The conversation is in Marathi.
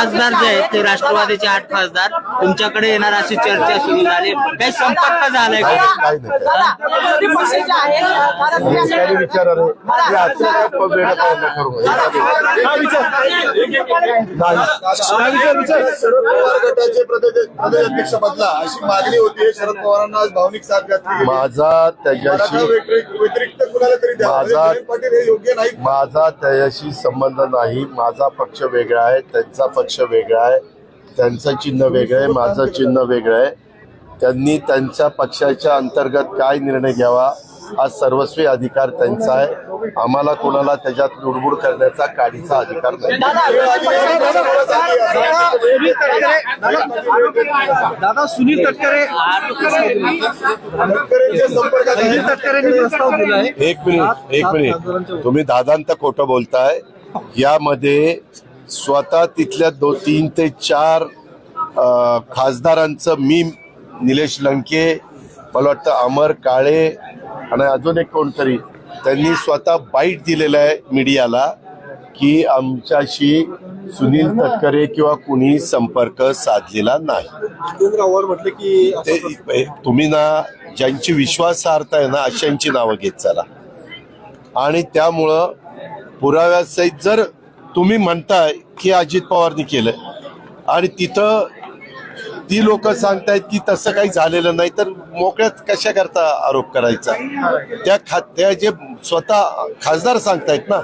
खासदार जे आहेत ते राष्ट्रवादीचे आठ खासदार. तुमच्याकडे येणार अशी चर्चा सुरू झाली. काही संपर्क झालाय का? शरद गटाचे प्रदेशाध्यक्ष बदला अशी मागणी होती शरद पवारांना आज भावनिक साथ घातली माझा त्याच्याशी व्यतिरिक्त कुणाला तरी द्या माझा- जयंत पाटील हे योग्य नाही माझा त्याच्याशी संबंध नाही. माझा पक्ष वेगळा आहे. त्यांचा पक्ष वेगळा आहे. त्यांचं चिन्ह वेगळं आहे माझं चिन्ह वेगळं आहे. त्यांनी त्यांच्या पक्षाच्या अंतर्गत काय निर्णय घ्यावा हा सर्वस्वी अधिकार त्यांचा आहे. आम्हाला कोणाला त्याच्यात लुडबुड करण्याचा काडीचा अधिकार नाही. दादा, सुनील तटकरे. सुनील तटकरेंनी प्रस्ताव दिला आहे. एक मिनिट एक मिनिट. तुम्ही दादांत खोटं बोलताय. यामध्ये स्वतः तिथल्या दो तीन ते चार खासदारांचं मी निलेश लंके मला वाटतं अमर काळे आणि अजून एक कोणतरी त्यांनी स्वतः बाईट दिलेलं आहे मीडियाला की आमच्याशी सुनील तटकरे किंवा कुणी संपर्क साधलेला नाही. की ते तुम्ही ना ज्यांची विश्वासार्हता आहे ना अशांची नावं घेत चला. आणि त्यामुळं पुराव्यासहित जर तुम्ही म्हणताय की अजित पवारनी केलं आणि तिथं ती लोक सांगतायत की तसं काही झालेलं नाही तर मोकळ्यात कशा करता आरोप करायचा? त्या खा त्या जे स्वतः खासदार सांगतायत ना